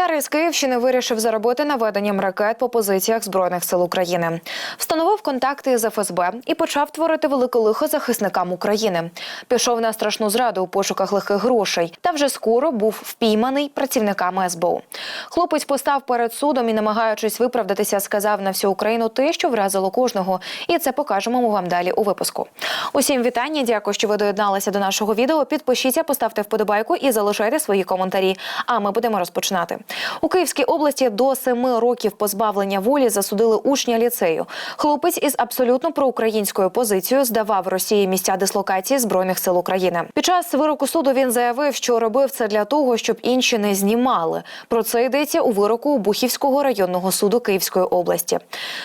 Школяр із Київщини вирішив заробити наведенням ракет по позиціях збройних сил України. Встановив контакти з ФСБ і почав творити велике лихо захисникам України. Пішов на страшну зраду у пошуках легких грошей та вже скоро був впійманий працівниками СБУ. Хлопець постав перед судом і, намагаючись виправдатися, сказав на всю Україну те, що вразило кожного. І це покажемо ми вам далі у випуску. Усім вітання. Дякую, що ви доєдналися до нашого відео. Підпишіться, поставте вподобайку і залишайте свої коментарі. А ми будемо розпочинати. У Київській області до семи років позбавлення волі засудили учня ліцею. Хлопець із абсолютно проукраїнською позицією здавав Росії місця дислокації збройних сил України. Під час вироку суду він заявив, що робив це для того, щоб інші не знімали. Про це йдеться у вироку Бухівського районного суду Київської області.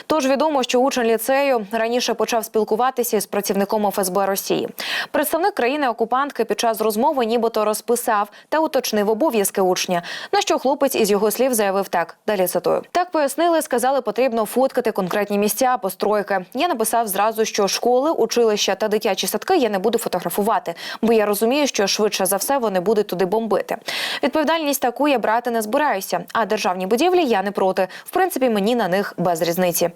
Тож відомо, що учень ліцею раніше почав спілкуватися з працівником ФСБ Росії. Представник країни-окупантки під час розмови нібито розписав та уточнив обов'язки учня. На що хлопець із його слів заявив так. Далі цитую. Так пояснили, сказали, потрібно фоткати конкретні місця, постройки. Я написав зразу, що школи, училища та дитячі садки я не буду фотографувати, бо я розумію, що швидше за все вони будуть туди бомбити. Відповідальність таку я брати не збираюся. А державні будівлі я не проти. В принципі, мені на них без різниці.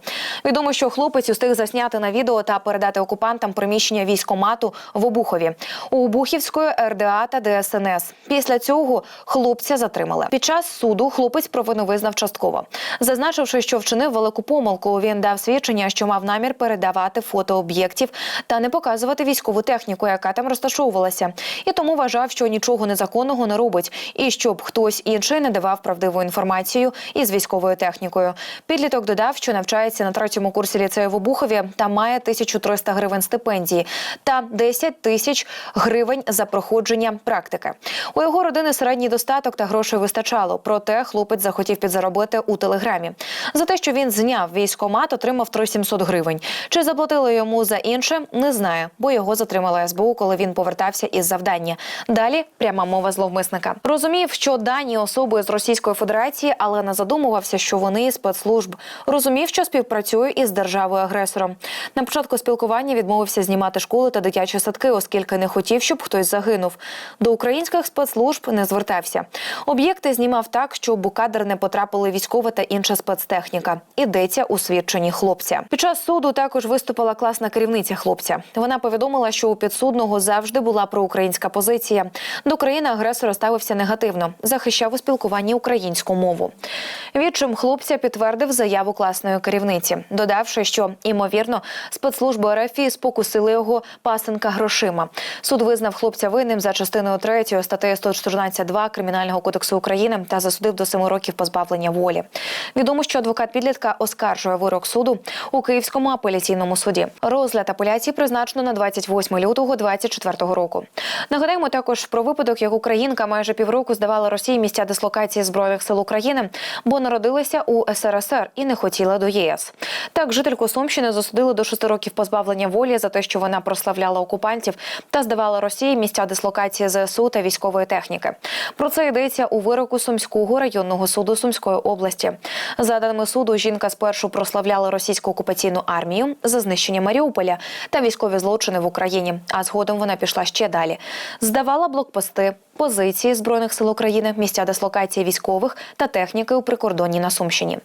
Відомо, що хлопець устиг засняти на відео та передати окупантам приміщення військомату в Обухові у Бухівської РДА та ДСНС. Після цього хлопця затримали. Під час суду хлопець провину визнав частково, зазначивши, що вчинив велику помилку. Він дав свідчення, що мав намір передавати фото об'єктів та не показувати військову техніку, яка там розташовувалася, і тому вважав, що нічого незаконного не робить, і щоб хтось інший не давав правдиву інформацію із військовою технікою. Підліток додав, що навчається на третьому курсі ліцею в Обухові та має 1300 гривень стипендії та 10 тисяч гривень за проходження практики. У його родини середній достаток та грошей вистачало. Проте хлопець захотів підзаробити у телеграмі. За те, що він зняв військомат, отримав 3700 гривень. Чи заплатили йому за інше, не знає, бо його затримала СБУ, коли він повертався із завдання. Далі пряма мова зловмисника. Розумів, що дані особи з Російської Федерації, але не задумувався, що вони спецслужб. Розумів, що співпрацює із державою агресором. На початку спілкування відмовився знімати школи та дитячі садки, оскільки не хотів, щоб хтось загинув. До українських спецслужб не звертався. Об'єкти знімав так, щоб у кадр не потрапили військова та інша спецтехніка. Ідеться у свідченні хлопця. Під час суду також виступила класна керівниця хлопця. Вона повідомила, що у підсудного завжди була проукраїнська позиція. До країни агресора ставився негативно, захищав у спілкуванні українську мову. Відчим хлопця підтвердив заяву класної керівниці, додавши, що ймовірно спецслужби РФ спокусили його пасенка грошима. Суд визнав хлопця винним за частиною 3 статтею 114.2 Кримінального кодексу України та засудив до 7 років позбавлення волі. Відомо, що адвокат підлітка оскаржує вирок суду у Київському апеляційному суді. Розгляд апеляції призначено на 28 лютого 2024 року. Нагадаємо також про випадок, як Українка майже півроку здавала Росії місця дислокації збройних сил України, бо народилася у СРСР і не хотіла до ЄС. Так, жительку Сумщини засудили до 6 років позбавлення волі за те, що вона прославляла окупантів та здавала Росії місця дислокації ЗСУ та військової техніки. Про це йдеться у вироку Сумського районного суду Сумської області. За даними суду, жінка спершу прославляла російську окупаційну армію за знищення Маріуполя та військові злочини в Україні. А згодом вона пішла ще далі. Здавала блокпости. Позиції збройних сил України, місця дислокації військових та техніки у прикордонні на Сумщині.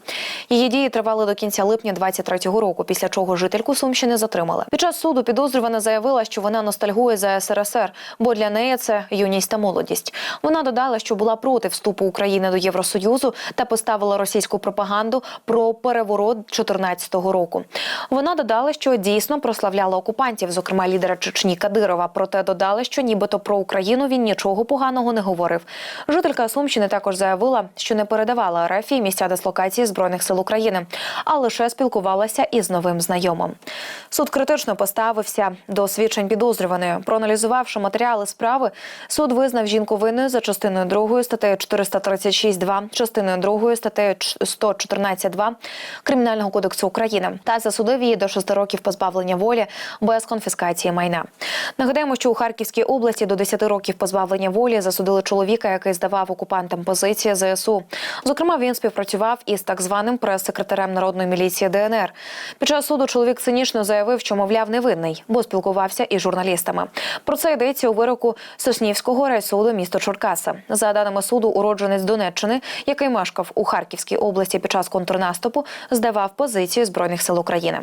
Її дії тривали до кінця липня 23-го року, після чого жительку Сумщини затримали. Під час суду підозрювана заявила, що вона ностальгує за СРСР, бо для неї це юність та молодість. Вона додала, що була проти вступу України до Євросоюзу та поставила російську пропаганду про переворот 14-го року. Вона додала, що дійсно прославляла окупантів, зокрема лідера Чечні Кадирова. Проте додала, що нібито про Україну він нічого поганого не говорив. Жителька Сумщини також заявила, що не передавала РФ місця дислокації збройних сил України, а лише спілкувалася із новим знайомим. Суд критично поставився до свідчень підозрюваної. Проаналізувавши матеріали справи, суд визнав жінку винною за частиною 2 статтею 436.2, частиною 2 статтею 114.2 Кримінального кодексу України та засудив її до 6 років позбавлення волі без конфіскації майна. Нагадаємо, що у Харківській області до 10 років позбавлення волі волі засудили чоловіка, який здавав окупантам позиції ЗСУ. Зокрема, він співпрацював із так званим прес-секретарем народної міліції ДНР. Під час суду чоловік цинічно заявив, що мовляв невинний, бо спілкувався із журналістами. Про це йдеться у вироку Соснівського райсуду міста Чоркаса. За даними суду, уродженець Донеччини, який мешкав у Харківській області під час контрнаступу, здавав позиції збройних сил України.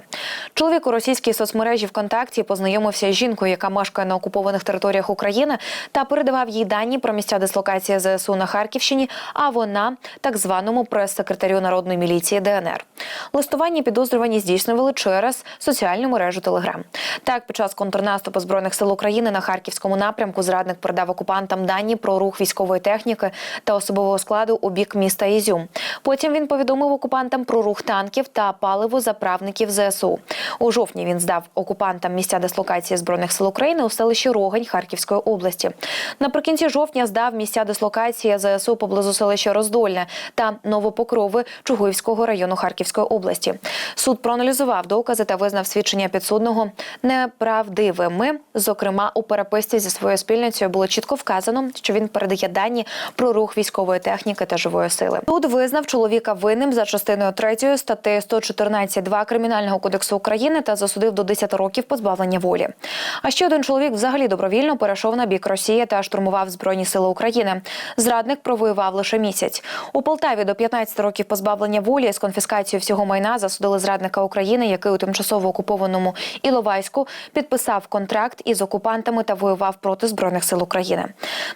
Чоловік у російській соцмережі ВКонтакті познайомився з жінкою, яка мешкає на окупованих територіях України, та передавав їй дані про місця дислокації ЗСУ на Харківщині. А вона так званому прес-секретарю народної міліції ДНР. Листування підозрювані здійснювали через соціальну мережу Телеграм. Так, під час контрнаступу збройних сил України на харківському напрямку зрадник передав окупантам дані про рух військової техніки та особового складу у бік міста Ізюм. Потім він повідомив окупантам про рух танків та паливозаправників ЗСУ. У жовтні він здав окупантам місця дислокації збройних сил України у селищі Рогань Харківської області. Наприкінці жовтня здав місця дислокації ЗСУ поблизу селища Роздольне та Новопокрови Чугуївського району Харківської області. Суд проаналізував докази та визнав свідчення підсудного неправдивими. Зокрема, у переписці зі своєю спільницею було чітко вказано, що він передає дані про рух військової техніки та живої сили. Суд визнав чоловіка винним за частиною 3 статті 114.2 Кримінального кодексу України та засудив до 10 років позбавлення волі. А ще один чоловік взагалі добровільно перейшов на бік Росії та штурмував збройні сили України. Зрадник провоював лише місяць. У Полтаві до 15 років позбавлення волі з конфіскацією всього майна засудили зрадника України, який у тимчасово окупованому Іловайську підписав контракт із окупантами та воював проти збройних сил України.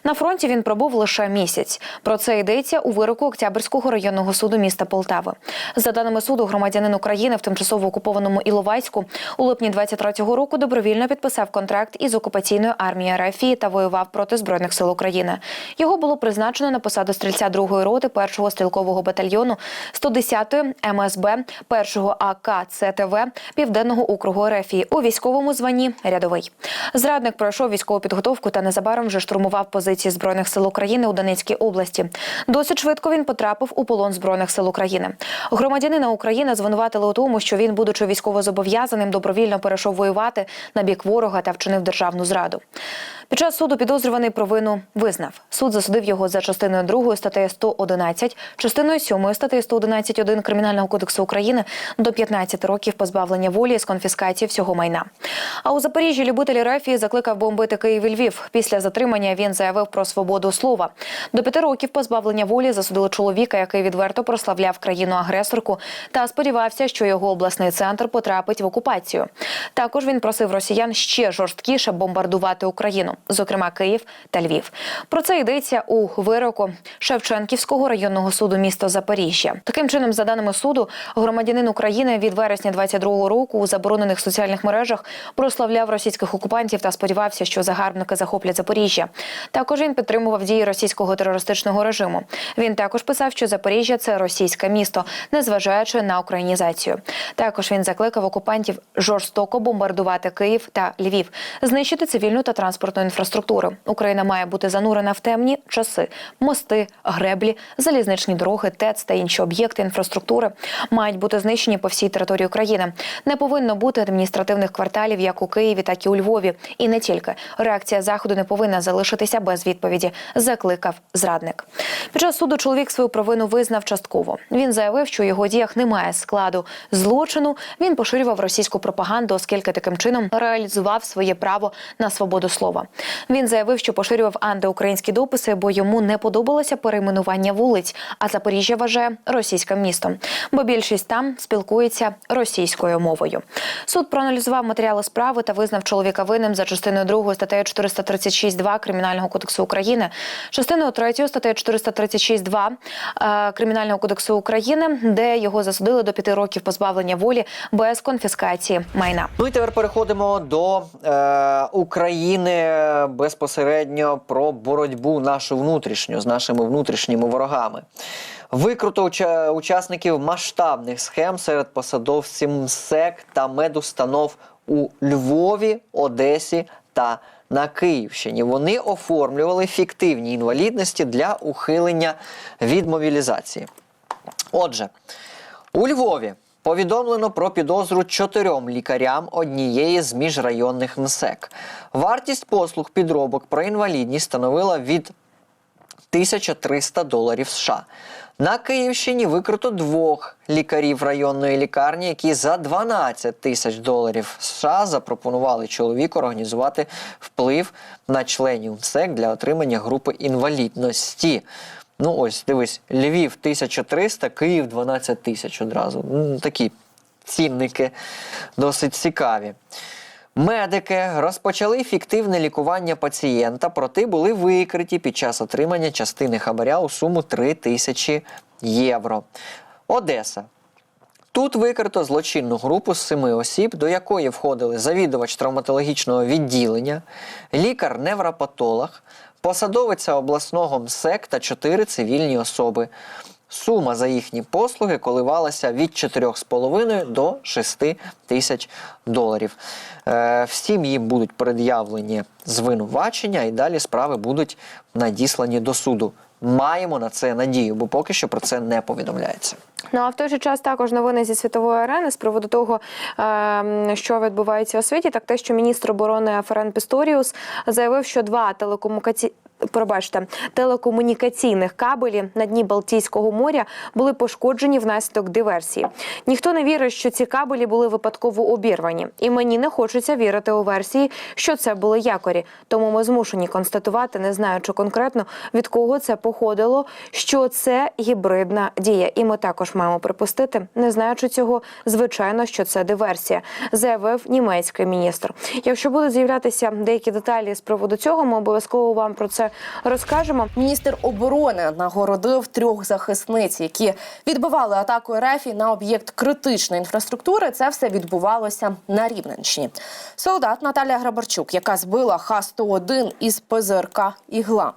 На фронті він пробув лише місяць. Про це йдеться у вироку Октябрьського районного суду міста Полтави. За даними суду, громадянин України в тимчасово окупованому Іловайську у липні 23-го року добровільно підписав контракт із окупаційною армією РФ та воював проти збройних сил України. Його було призначено на посаду стрільця другої роти першого стрілкового батальйону 110-ї МСБ першого АК ЦТВ Південного округу РФ у військовому званні рядовий. Зрадник пройшов військову підготовку та незабаром вже штурмував позиції збройних сил України у Донецькій області. Досить швидко він потрапив у полон збройних сил України. Громадянина України звинуватили у тому, що він, будучи військовозобов'язаним, добровільно перейшов воювати на бік ворога та вчинив державну зраду. Під час суду підозрюваний провину визнав. Суд засудив його за частиною 2 статтею 111, частиною 7 статтею 111.1 Кримінального кодексу України до 15 років позбавлення волі з конфіскації всього майна. А у Запоріжжі любителі рефії закликав бомбити Київ і Львів. Після затримання він заявив про свободу слова. До п'яти років позбавлення волі засудили чоловіка, який відверто прославляв країну-агресорку та сподівався, що його обласний центр потрапить в окупацію. Також він просив росіян ще жорсткіше бомбардувати Україну, зокрема Київ та Львів. Про це йдеться у вироку Шевченківського районного суду міста Запоріжжя. Таким чином, за даними суду, громадянин України від вересня 22-го року у заборонених соціальних мережах прославляв російських окупантів та сподівався, що загарбники захоплять Запоріжжя. Також він підтримував дії російського терористичного режиму. Він також писав, що Запоріжжя це російське місто, незважаючи на українізацію. Також він закликав окупантів жорстоко бомбардувати Київ та Львів, знищити цивільну та транспортну інфраструктуру. Україна має бути занурена в темні часи. Мости, греблі, залізничні дороги, ТЕЦ та інші об'єкти інфраструктури мають бути знищені по всій території України. Не повинно бути адміністративних кварталів як у Києві, так і у Львові. І не тільки реакція заходу не повинна залишитися без відповіді. Закликав зрадник. Під час суду чоловік свою провину визнав частково. Він заявив, що у його діях немає складу злочину. Він поширював російську пропаганду, оскільки таким чином реалізував своє право на свободу слова. Він заявив, що поширював антиукраїнські дописи, бо йому не подобалося перейменування вулиць. А Запоріжжя вважає російським містом, бо більшість там спілкується російською мовою. Суд проаналізував матеріали справи та визнав чоловіка винним за частиною 2 статтею 436.2 Кримінального кодексу України, частиною 3 статтею 436.2 е, Кримінального кодексу України, де його засудили до п'яти років позбавлення волі без конфіскації майна. Ну і тепер переходимо до е, України безпосередньо про боротьбу нашу внутрішню з нашими внутрішніми ворогами. Викруто учасників масштабних схем серед посадовців МСЕК та медустанов у Львові, Одесі та на Київщині. Вони оформлювали фіктивні інвалідності для ухилення від мобілізації. Отже, у Львові повідомлено про підозру чотирьом лікарям однієї з міжрайонних МСЕК. Вартість послуг підробок про інвалідність становила від 1300 доларів США. На Київщині викрито двох лікарів районної лікарні, які за 12 тисяч доларів США запропонували чоловіку організувати вплив на членів МСЕК для отримання групи інвалідності. Ну ось дивись, Львів 1300, Київ 12 тисяч одразу. Ну, такі цінники досить цікаві. Медики розпочали фіктивне лікування пацієнта, проте були викриті під час отримання частини хабаря у суму 3 тисячі євро. Одеса. Тут викрито злочинну групу з семи осіб, до якої входили завідувач травматологічного відділення, лікар-невропатолог, посадовиця обласного МСЕК та чотири цивільні особи. Сума за їхні послуги коливалася від 4,5 до 6 тисяч доларів. Е, всім їм будуть пред'явлені звинувачення, і далі справи будуть надіслані до суду. Маємо на це надію, бо поки що про це не повідомляється. Ну а в той же час також новини зі світової арени з приводу того, е, що відбувається у світі, так те, що міністр оборони Ферен Пісторіус заявив, що два телекомунікаційні Пробачте, телекомунікаційних кабелів на дні Балтійського моря були пошкоджені внаслідок диверсії. Ніхто не вірить, що ці кабелі були випадково обірвані, і мені не хочеться вірити у версії, що це були якорі. Тому ми змушені констатувати, не знаючи конкретно від кого це походило, що це гібридна дія. І ми також маємо припустити, не знаючи цього, звичайно, що це диверсія, заявив німецький міністр. Якщо будуть з'являтися деякі деталі з приводу цього, ми обов'язково вам про це розкажемо. Міністр оборони нагородив трьох захисниць, які відбивали атаку РФ на об'єкт критичної інфраструктури. Це все відбувалося на Рівненщині. Солдат Наталія Грабарчук, яка збила Х-101 із ПЗРК Ігла.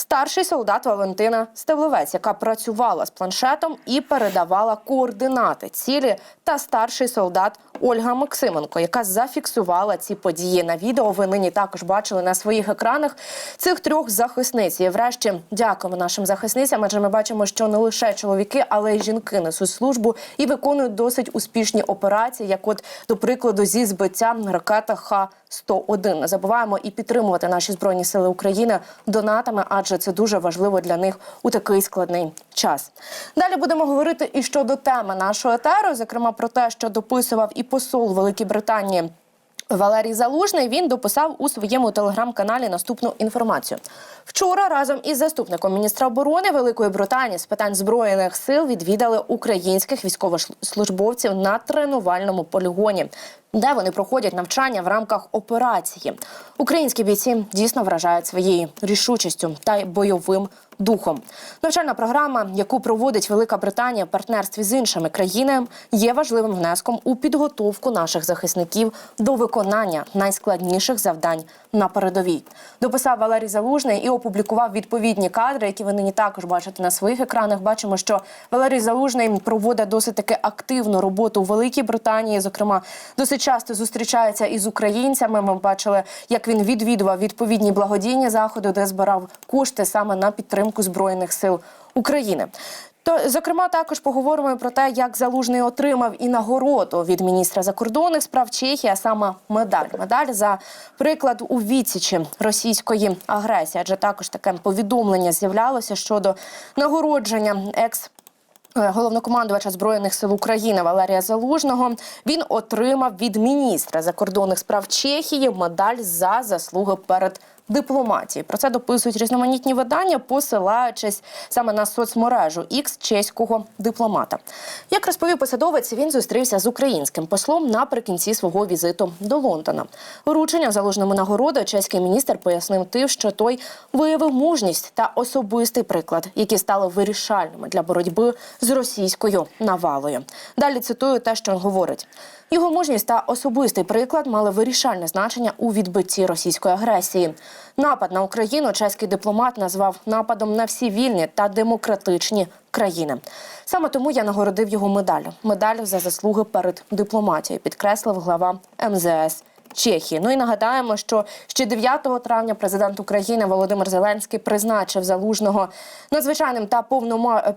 Старший солдат Валентина Стебловець, яка працювала з планшетом і передавала координати цілі, та старший солдат Ольга Максименко, яка зафіксувала ці події на відео. Ви нині також бачили на своїх екранах цих трьох захисниць. І врешті дякуємо нашим захисницям. Адже ми бачимо, що не лише чоловіки, але й жінки несуть службу і виконують досить успішні операції, як, от до прикладу, зі збиттям ракета Х-101. Не забуваємо і підтримувати наші збройні сили України донатами, адже це дуже важливо для них у такий складний час. Далі будемо говорити і щодо теми нашого етеру, зокрема про те, що дописував і посол Великій Британії. Валерій Залужний він дописав у своєму телеграм-каналі наступну інформацію. Вчора разом із заступником міністра оборони Великої Британії з питань збройних сил відвідали українських військовослужбовців на тренувальному полігоні, де вони проходять навчання в рамках операції. Українські бійці дійсно вражають своєю рішучістю та бойовим духом. Навчальна програма, яку проводить Велика Британія в партнерстві з іншими країнами, є важливим внеском у підготовку наших захисників до виконання найскладніших завдань на передовій. Дописав Валерій Залужний і опублікував відповідні кадри, які ви нині також бачите на своїх екранах. Бачимо, що Валерій Залужний проводить досить таки активну роботу у Великій Британії. Зокрема, досить часто зустрічається із українцями. Ми бачили, як він відвідував відповідні благодійні заходи, де збирав кошти саме на підтримку збройних сил України. То, зокрема, також поговоримо про те, як залужний отримав і нагороду від міністра закордонних справ Чехії, а саме медаль. Медаль за приклад у відсічі російської агресії. Адже також таке повідомлення з'являлося щодо нагородження екс. Е, Головнокомандувача збройних сил України Валерія Залужного. Він отримав від міністра закордонних справ Чехії медаль за заслуги перед дипломатією. Про це дописують різноманітні видання, посилаючись саме на соцмережу X чеського дипломата. Як розповів посадовець, він зустрівся з українським послом наприкінці свого візиту до Лондона. Вручення залужному нагороди чеський міністр пояснив тим, що той виявив мужність та особистий приклад, які стали вирішальними для боротьби з російською навалою. Далі цитую те, що він говорить. Його мужність та особистий приклад мали вирішальне значення у відбитті російської агресії. Напад на Україну чеський дипломат назвав нападом на всі вільні та демократичні країни. Саме тому я нагородив його медаллю. Медаль за заслуги перед дипломатією, підкреслив глава МЗС Чехії. Ну і нагадаємо, що ще 9 травня президент України Володимир Зеленський призначив залужного надзвичайним та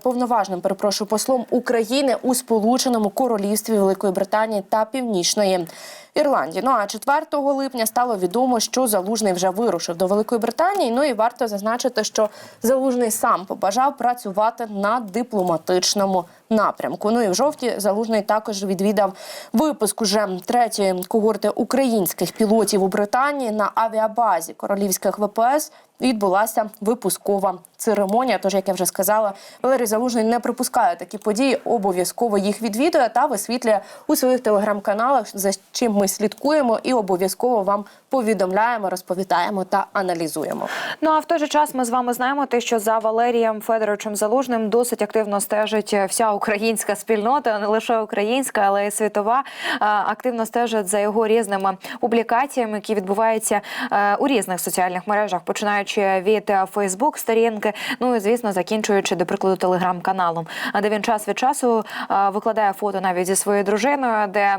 повноважним перепрошую послом України у Сполученому Королівстві Великої Британії та Північної. Ірландії. Ну а 4 липня стало відомо, що залужний вже вирушив до Великої Британії. Ну і варто зазначити, що залужний сам побажав працювати на дипломатичному напрямку. Ну і в жовті залужний також відвідав випуск уже третьої когорти українських пілотів у Британії на авіабазі королівських ВПС. Відбулася випускова церемонія. Тож, як я вже сказала, Валерій Залужний не припускає такі події, обов'язково їх відвідує та висвітлює у своїх телеграм-каналах, за чим ми слідкуємо, і обов'язково вам повідомляємо, розповідаємо та аналізуємо. Ну а в той же час ми з вами знаємо те, що за Валерієм Федоровичем Залужним досить активно стежить вся українська спільнота, не лише українська, але й світова. Активно стежить за його різними публікаціями, які відбуваються е, у різних соціальних мережах, починаючи від е, Фейсбук сторінки, ну і звісно, закінчуючи до прикладу телеграм-каналом, де він час від часу е, викладає фото навіть зі своєю дружиною, де е,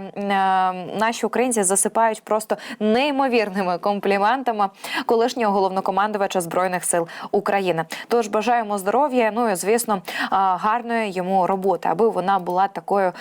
наші українці засипають просто неймовірними компліментами колишнього головнокомандувача збройних сил України. Тож бажаємо здоров'я. Ну і звісно, гарної йому роботи, аби вона була такою,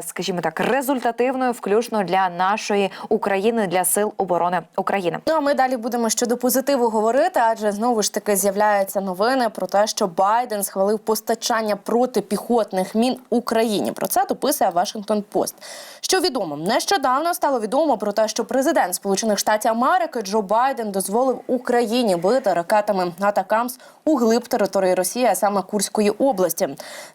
скажімо так, результативною, включно для нашої України, для сил оборони України. Ну а ми далі будемо щодо позитиву говорити, адже знову ж таки з'являються новини про те, що Байден схвалив постачання протипіхотних мін Україні. Про це дописує Вашингтон Пост. Що відомо, нещодавно стало відомо про те, що президент Сполучених Штатів Америки Джо Байден дозволив Україні бити ракетами Атакамс у глиб території Росії, а саме Курської області.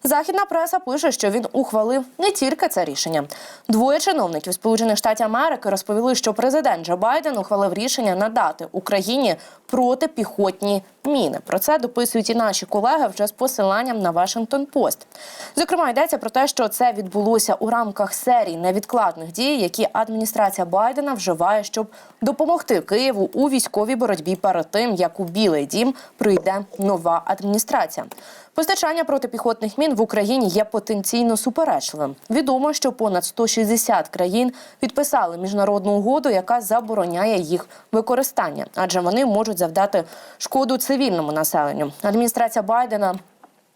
Західна преса пише, що він ухвалив не тільки це рішення. Двоє чиновників Сполучених Штатів Америки розповіли, що президент Джо Байден ухвалив рішення надати Україні протипіхотні міни. Про це дописують і наші колеги вже з посиланням на Вашингтон Пост. Зокрема, йдеться про те, що це відбулося у рамках серії невідкладних дій, які адміністрація Байдена вживає, щоб допомогти Києву у військовій боротьбі перед тим, як у Білий Дім прийде нова адміністрація. Постачання протипіхотних мін в Україні є потенційно суперечливим. Відомо, що понад 160 країн підписали міжнародну угоду, яка забороняє їх використання, адже вони можуть завдати шкоду цивільному населенню. Адміністрація Байдена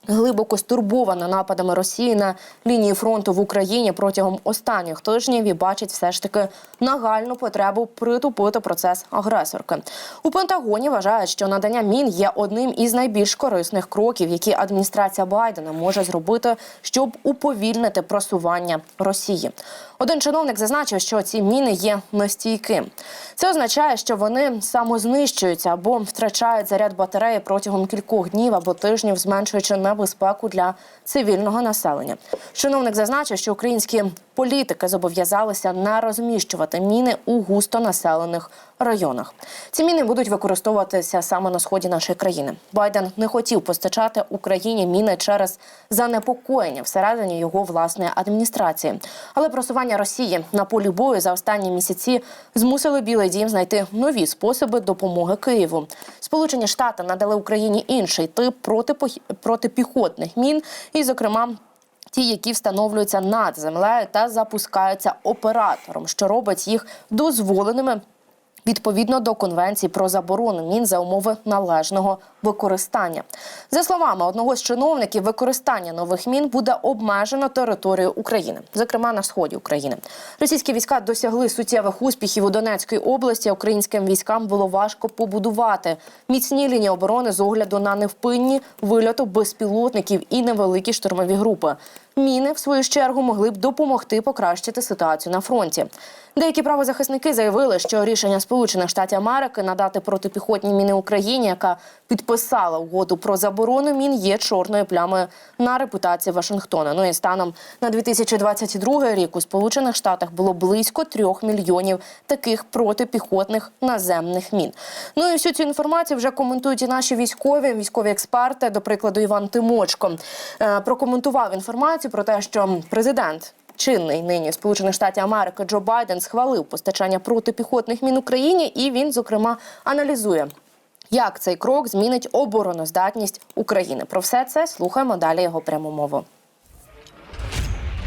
глибоко стурбована нападами Росії на лінії фронту в Україні протягом останніх тижнів і бачить все ж таки нагальну потребу притупити процес агресорки. У Пентагоні вважають, що надання мін є одним із найбільш корисних кроків, які адміністрація Байдена може зробити, щоб уповільнити просування Росії. Один чиновник зазначив, що ці міни є нестійким. Це означає, що вони самознищуються або втрачають заряд батареї протягом кількох днів або тижнів, зменшуючи небезпеку для цивільного населення. Чиновник зазначив, що українські політики зобов'язалися не розміщувати міни у густонаселених районах. Ці міни будуть використовуватися саме на сході нашої країни. Байден не хотів постачати Україні міни через занепокоєння всередині його власної адміністрації. Але просування Росії на полі бою за останні місяці змусили Білий Дім знайти нові способи допомоги Києву. Сполучені Штати надали Україні інший тип протипіхотних мін, і, зокрема. Ті, які встановлюються над землею та запускаються оператором, що робить їх дозволеними відповідно до конвенції про заборону мін за умови належного використання. За словами одного з чиновників, використання нових мін буде обмежено територією України, зокрема на сході України. Російські війська досягли суттєвих успіхів у Донецькій області. Українським військам було важко побудувати міцні лінії оборони з огляду на невпинні вильоту безпілотників і невеликі штурмові групи. Міни, в свою чергу, могли б допомогти покращити ситуацію на фронті. Деякі правозахисники заявили, що рішення Сполучених Штатів Америки надати протипіхотні міни Україні, яка підписала угоду про заборону мін, є чорною плямою на репутації Вашингтона. Ну і станом на 2022 рік у Сполучених Штатах було близько трьох мільйонів таких протипіхотних наземних мін. Ну і всю цю інформацію вже коментують і наші військові, військові експерти. До прикладу, Іван Тимочко е, прокоментував інформацію про те, що президент. Чинний нині Сполучених Штатів Америки Джо Байден схвалив постачання протипіхотних мін Україні, і він, зокрема, аналізує, як цей крок змінить обороноздатність України. Про все це слухаємо далі його пряму мову.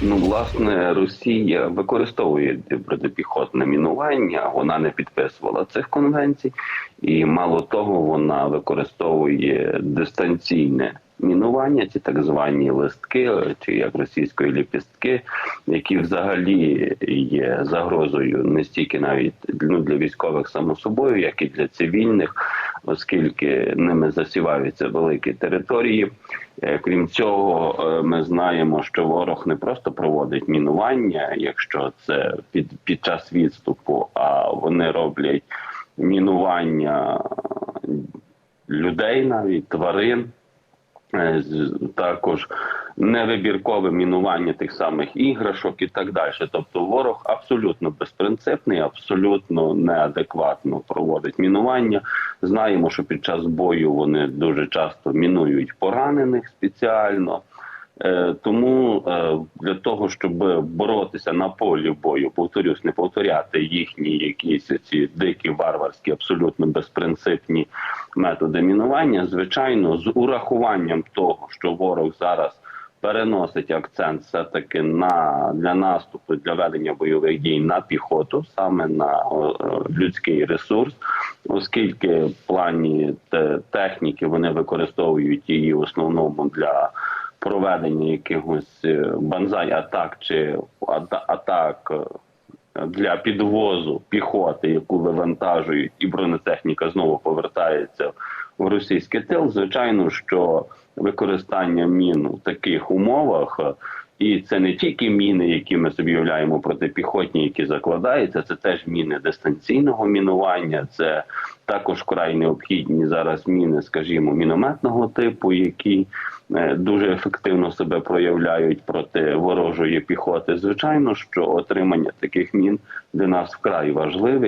Ну, власне, Росія використовує протипіхотне мінування. Вона не підписувала цих конвенцій, і мало того, вона використовує дистанційне мінування, ці так звані листки, чи як російської ліпістки, які взагалі є загрозою не стільки навіть ну, для військових само собою, як і для цивільних, оскільки ними засіваються великі території. Е, Крім цього, е, ми знаємо, що ворог не просто проводить мінування, якщо це під, під час відступу, а вони роблять мінування людей, навіть тварин. Е, Також невибіркове мінування тих самих іграшок і так далі. Тобто ворог абсолютно безпринципний, абсолютно неадекватно проводить мінування. Знаємо, що під час бою вони дуже часто мінують поранених спеціально. Е, Тому е, для того, щоб боротися на полі бою, повторюсь, не повторяти їхні якісь ці дикі, варварські, абсолютно безпринципні методи мінування, звичайно, з урахуванням того, що ворог зараз переносить акцент все таки на для наступу для ведення бойових дій на піхоту, саме на людський ресурс, оскільки в плані техніки вони використовують її в основному для проведення якихось банзань банзай атак чи ата- атак е, для підвозу піхоти, яку вивантажують, і бронетехніка знову повертається в російський тил. Звичайно, що використання мін у таких умовах. І це не тільки міни, які ми собі уявляємо протипіхотні, які закладаються, це теж міни дистанційного мінування, це також край необхідні зараз міни, скажімо, мінометного типу, які е, дуже ефективно себе проявляють проти ворожої піхоти. Звичайно, що отримання таких мін для нас вкрай важливе.